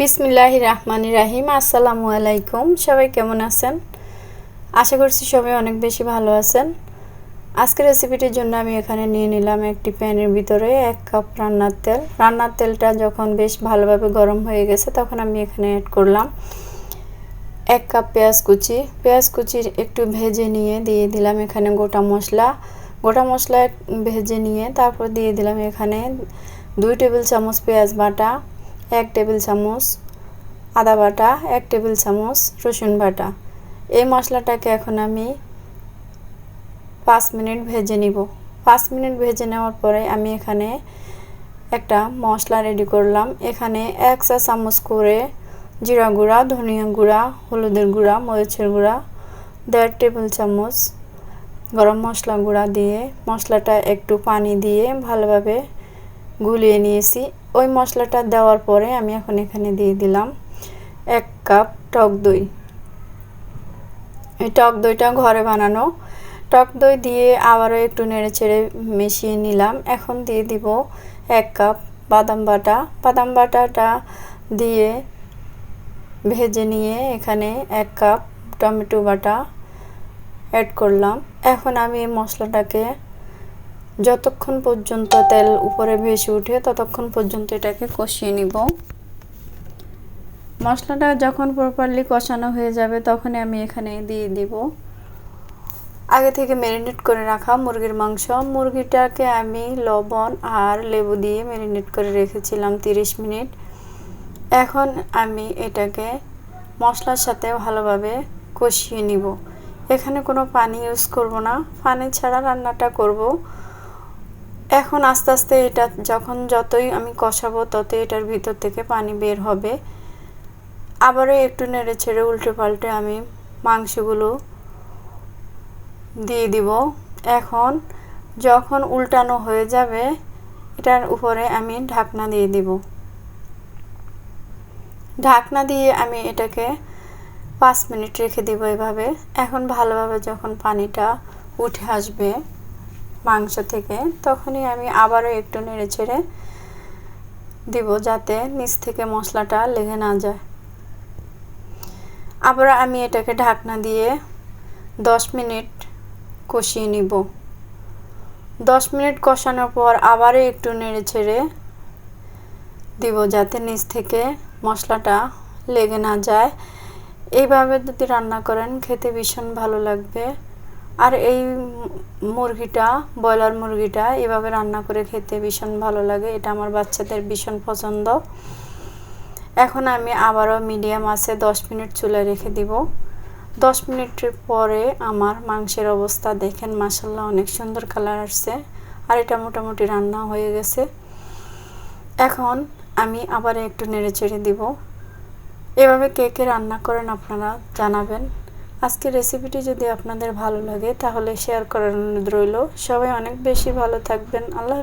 বিসমিল্লাহ রহমান রাহিম, আসসালামু আলাইকুম। সবাই কেমন আছেন? আশা করছি সবাই অনেক বেশি ভালো আছেন। আজকের রেসিপিটির জন্য আমি এখানে নিয়ে নিলাম একটি প্যানের ভিতরে এক কাপ রান্নার তেল। রান্নার তেলটা যখন বেশ ভালোভাবে গরম হয়ে গেছে, তখন আমি এখানে অ্যাড করলাম এক কাপ পেঁয়াজ কুচি। পেঁয়াজ কুচি একটু ভেজে নিয়ে দিয়ে দিলাম এখানে গোটা মশলা। গোটা মশলা ভেজে নিয়ে তারপর দিয়ে দিলাম এখানে দুই টেবিল চামচ পেঁয়াজ বাটা এক টেবিল চামচ আদা বাটা, এক টেবিল চামচ রসুন বাটা। এই মশলাটাকে এখন আমি পাঁচ মিনিট ভেজে নিব। পাঁচ মিনিট ভেজে নেওয়ার পরে আমি এখানে একটা মশলা রেডি করলাম। এখানে এক চা চামচ করে জিরা গুঁড়া, ধনিয়া গুঁড়া, হলুদের গুঁড়া, মরিচের গুঁড়া, দেড় টেবিল চামচ গরম মশলা গুঁড়া দিয়ে মশলাটা একটু পানি দিয়ে ভালোভাবে গুলিয়ে নিয়েছি। ওই মশলাটা দেওয়ার পরে আমি এখন এখানে দিয়ে দিলাম এক কাপ টক দই। এই টক দইটা ঘরে বানানো। টক দই দিয়ে আবারও একটু নেড়ে চেড়ে মিশিয়ে নিলাম। এখন দিয়ে দিব এক কাপ বাদাম বাটা। বাদাম বাটাটা দিয়ে ভেজে নিয়ে এখানে এক কাপ টমেটো বাটা অ্যাড করলাম। এখন আমি মশলাটাকে যতক্ষণ পর্যন্ত তেল উপরে ভেসে উঠে ততক্ষণ পর্যন্ত এটাকে কষিয়ে নিব। মশলাটা যখন প্রপারলি কষানো হয়ে যাবে তখনই আমি এখানে দিয়ে দিব। আগে থেকে ম্যারিনেট করে রাখা মুরগির মাংস। মুরগিটাকে আমি লবণ আর লেবু দিয়ে ম্যারিনেট করে রেখেছিলাম 30 মিনিট। এখন আমি এটাকে মশলার সাথে ভালোভাবে কষিয়ে নিব। এখানে কোনো পানি ইউজ করব না। পানি ছাড়া রান্নাটা করব। এখন আস্তে আস্তে এটা যখন যতই আমি কষাবো ততই এটার ভিতর থেকে পানি বের হবে। আবারও একটু নেড়ে ছেড়ে উল্টে পাল্টে আমি মাংসগুলো দিয়ে দিব। এখন যখন উল্টানো হয়ে যাবে, এটার উপরে আমি ঢাকনা দিয়ে দিব। ঢাকনা দিয়ে আমি এটাকে পাঁচ মিনিট রেখে দিব এভাবে। এখন ভালোভাবে যখন পানিটা উঠে আসবে মাংস থেকে, তখনই আমি আবারও একটু নেড়ে ছেড়ে দিব যাতে নিচ থেকে মশলাটা লেগে না যায়। আবার আমি এটাকে ঢাকনা দিয়ে দশ মিনিট কষিয়ে নিব। দশ মিনিট কষানোর পর আবারও একটু নেড়ে ছেড়ে দিব যাতে নিচ থেকে মশলাটা লেগে না যায়। এইভাবে যদি রান্না করেন, খেতে ভীষণ ভালো লাগবে। আর এই মুরগিটা, ব্রয়লার মুরগিটা এভাবে রান্না করে খেতে ভীষণ ভালো লাগে। এটা আমার বাচ্চাদের ভীষণ পছন্দ। এখন আমি আবারও মিডিয়াম আছে, দশ মিনিট চুলে রেখে দিব। দশ মিনিটের পরে আমার মাংসের অবস্থা দেখেন মাসাল্লাহ অনেক সুন্দর কালার আসছে। আর এটা মোটামুটি রান্না হয়ে গেছে। এখন আমি আবার একটু নেড়ে চেড়ে দিব। এভাবে কে কে রান্না করেন আপনারা জানাবেন। আজকের রেসিপিটি যদি আপনাদের ভালো লাগে, তাহলে শেয়ার করার অনুরোধ রইল। সবাই অনেক বেশি ভালো থাকবেন। আল্লাহ